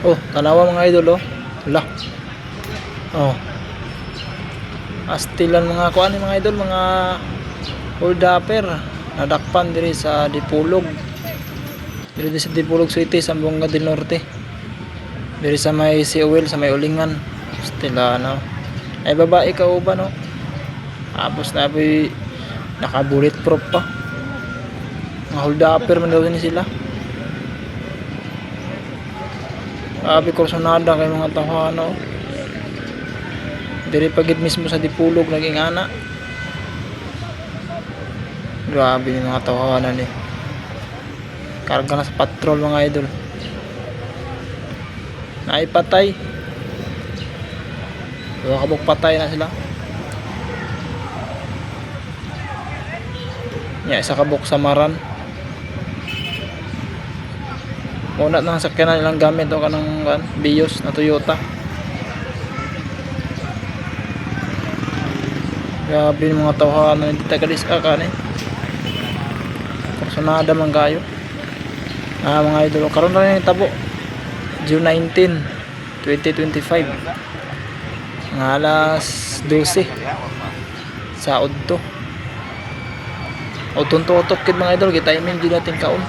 Oh, tanawa mga idol oh. Hala. Oh. Astilan mga kuan mga idol, mga hold upper nadakpan diri sa Dipulog. Diri sa Dipulog City, Sambonga del Norte. Diri sa may Siowel, sa may Ulingan. Astilano. Ay babae ka uba no. Tapos na naka bulletproof pa. Mga hold upper man daw sila. Sabi ko sunada kay mga tao ano. Diri pagit mismo sa Dipulog naging ana. Grabe yung mga tawanan eh. Karga na sa patrol mga idol. Naipatay. Dua kabog patay na sila. Ya, isa kabog sa Una nang sakyan na nilang gamit o kanang kan, Vios na Toyota. Grabe yung mga tawanan hindi tagalis ka kan eh. Personada man kayo. Ah, mga idol, karon na yung tabo. June 19, 2025. Mga alas 12 sa Udto. O tunto-utok kid mga idol, kita imin di natin kaon.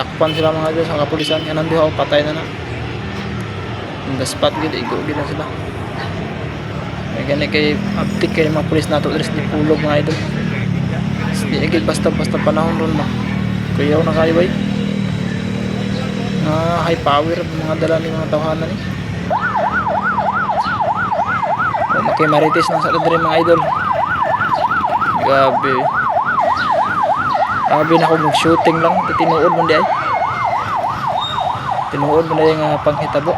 Lakpan sila mga idol sa kapulisan, kanan diha o patay na na. In the spot gid igo na sila. May gani kay uptick kay mga pulis nato dres di pulog mga idol. Di agad basta basta panahon ron ma. Kuyaw na kayo bay. Na high power mga dala ni mga tawhanan ni. O makay marites nang sa mga idol. Grabe. Grabe na ako mag-shooting lang. Tinuod mo di ay. Tinuod mo na yung uh, panghitabo.